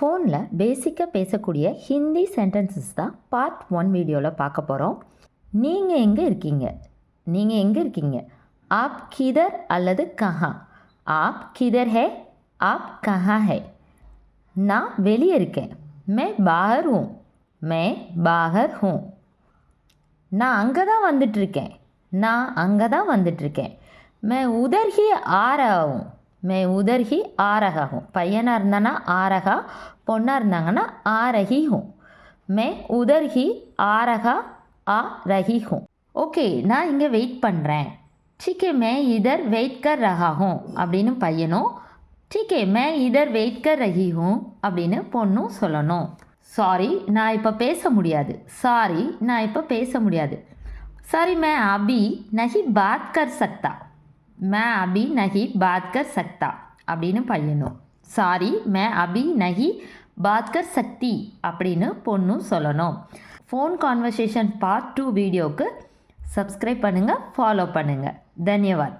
ஃபோனில் பேசிக்காக பேசக்கூடிய ஹிந்தி சென்டென்சஸ் தான் பார்ட் ஒன் வீடியோவில் பார்க்க போகிறோம் நீங்கள் எங்கே இருக்கீங்க? நீங்கள் எங்கே இருக்கீங்க? ஆப் கிதர் அல்லது கஹா? ஆப் கிதர் ஹே ஆப் கஹா ஹே. நான் வெளியே இருக்கேன். மே பாகர் ஹூ மே பாகர் ஹூ நான் அங்கே தான் வந்துட்டுருக்கேன் நான் அங்கே தான் வந்துட்டுருக்கேன் மே உதர் ஹி மே உதர்ஹி ஆரகாகும் பையனாக இருந்தானா? ஆரகா பொண்ணாக இருந்தாங்கன்னா ஆரகிஹும் மே உதர்ஹி ஆரகா ஆ ரஹிஹும் ஓகே நான் இங்கே வெயிட் பண்ணுறேன் டீக்கே மே இதர் வெயிட் கர் அப்படின்னு பையனும் டீக்கே மே இதர் வெயிட் ரஹிஹும் அப்படின்னு பொண்ணும் சொல்லணும். சாரி நான் இப்போ பேச முடியாது. சாரி நான் இப்போ பேச முடியாது. சாரி மே அபி நஹி பாத்கர் சக்தா. மே அபி நகி பாத்கர் சக்தா அப்படின்னு பையனும். சாரி மே அபி நகி பாத்கர் சக்தி அப்படின்னு பொண்ணும் சொல்லணும். ஃபோன் கான்வர்சேஷன் பார்ட் டூ வீடியோவுக்கு சப்ஸ்கிரைப் பண்ணுங்கள் ஃபாலோ பண்ணுங்கள் தன்யவாத்.